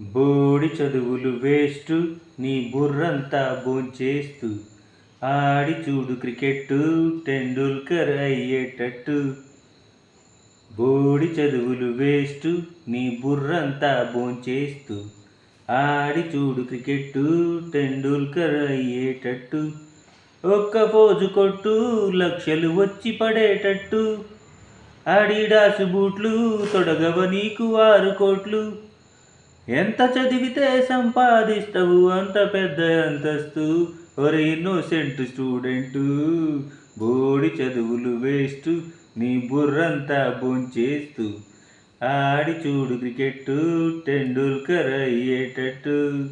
బోడి చదువులు వేస్ట్ నీ బుర్రంతా భోంచేస్తూ. ఆడి చూడు క్రికెట్ టెండూల్కర్ అయ్యేటట్టు. బోడి చదువులు వేస్ట్ నీ బుర్రంతా భోంచేస్తూ. ఆడి చూడు క్రికెట్ టెండూల్కర్ అయ్యేటట్టు. ఒక్క పోజు కొట్టు లక్షలు వచ్చి పడేటట్టు. అడిడాసు బూట్లు తొడగవ నీకు ఆరు కోట్లు. ఎంత చదివితే సంపాదిస్తావు? అంత పెద్ద అంతస్తు. ఒరే ఇన్నోసెంట్ స్టూడెంటు బోడి చదువులు వేస్ట్ నీ బుర్రంతా బొంచేస్తూ ఆడి చూడు క్రికెట్ టెండూల్కర్ అయ్యేటట్టు.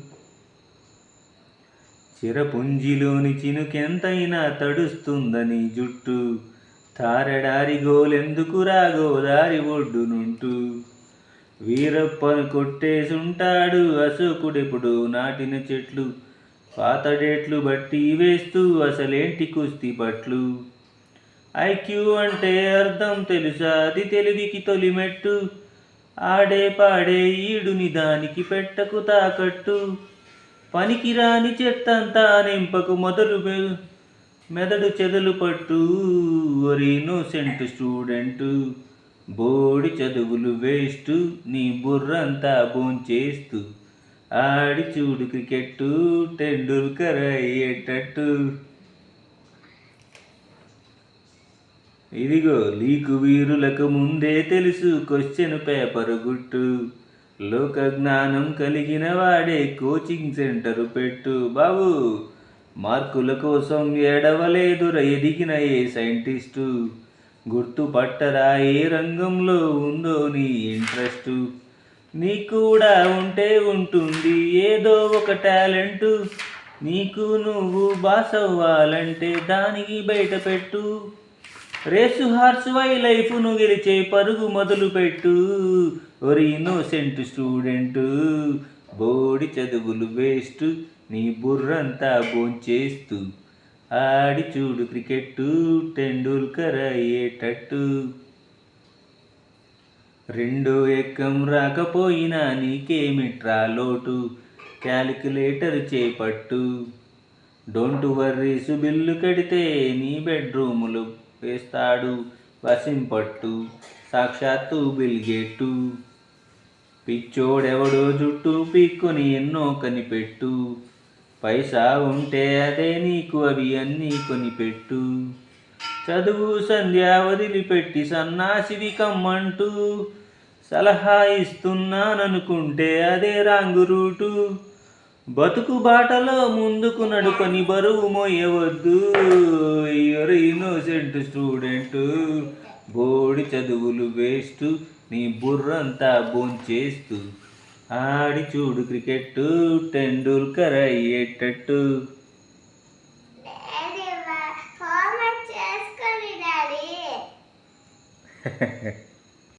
చిరపుంజిలోని చినుకెంతైనా తడుస్తుందని జుట్టు. తారడారి గోలెందుకు రాగోదారి ఒడ్డునుంటూ. వీరప్పను కొట్టేసుంటాడు అశోకుడెప్పుడు నాటిన చెట్లు. పాత డేట్లు బట్టి వేస్తూ అసలేంటి కుస్తీ పట్లు? ఐక్యూ అంటే అర్థం తెలుసా? అది తెలివికి తొలిమెట్టు. ఆడే పాడే ఈడుని దానికి పెట్టకు తాకట్టు. పనికిరాని చెత్తంతా నింపకు మొదలు మెదడు చెదలు పట్టు. ఒరి ఇన్నోసెంట్ స్టూడెంటు బోడి చదువులు వేస్ట్ నీ బుర్రంతా భోంచేస్తూ ఆడి చూడు క్రికెట్ టెండూల్కర్ అయ్యేటట్టు. ఇదిగో లీకు వీరులకు ముందే తెలుసు క్వశ్చన్ పేపర్ గుట్టు. లోక జ్ఞానం కలిగిన వాడే కోచింగ్ సెంటర్ పెట్టు బాబు. మార్కుల కోసం ఏడవలేదుర ఎదిగిన ఏ సైంటిస్టు. గుర్తుపట్టరా ఏ రంగంలో ఉందో నీ ఇంట్రెస్ట్? నీ కూడా ఉంటే ఉంటుంది ఏదో ఒక టాలెంటు. నీకు నువ్వు బాస్ అవ్వాలంటే దానికి బయట పెట్టు. రేసు హార్స్ వై లైఫ్ను గెలిచే పరుగు మొదలు పెట్టు ఒరి ఇన్నోసెంట్ స్టూడెంట్ బోడి చదువులు వేస్ట్. నీ బుర్రంతా భోంచేస్తూ. ఆడి చూడు క్రికెట్ టెండూల్కర్ అయ్యేటట్టు. రెండో ఎక్కం రాకపోయినా నీకేమిట్రా లోటు? క్యాలిక్యులేటర్ చేపట్టు. డోంట్ వర్రీసు బిల్లు కడితే నీ బెడ్రూములు వేస్తాడు వసింపట్టు. సాక్షాత్తు బిల్గేట్టు పిచ్చోడెవడో జుట్టు పీక్కుని ఎన్నో కనిపెట్టు. పైసా ఉంటే అదే నీకు అవి అన్నీ కొనిపెట్టు. చదువు సంధ్య వదిలిపెట్టి సన్నాసివి కమ్మంటూ సలహా ఇస్తున్నాననుకుంటే అదే రాంగు రూటు. బతుకు బాటలో ముందుకు నడుకొని బరువు మోయవద్దు. ఇన్నోసెంట్ స్టూడెంట్ బోడి చదువులు వేస్ట్ నీ బుర్రంతా భోంచేస్తూ. ఆడి చూడు క్రికెట్ టెండూల్కర్ అయ్యేటట్టు. డాడీ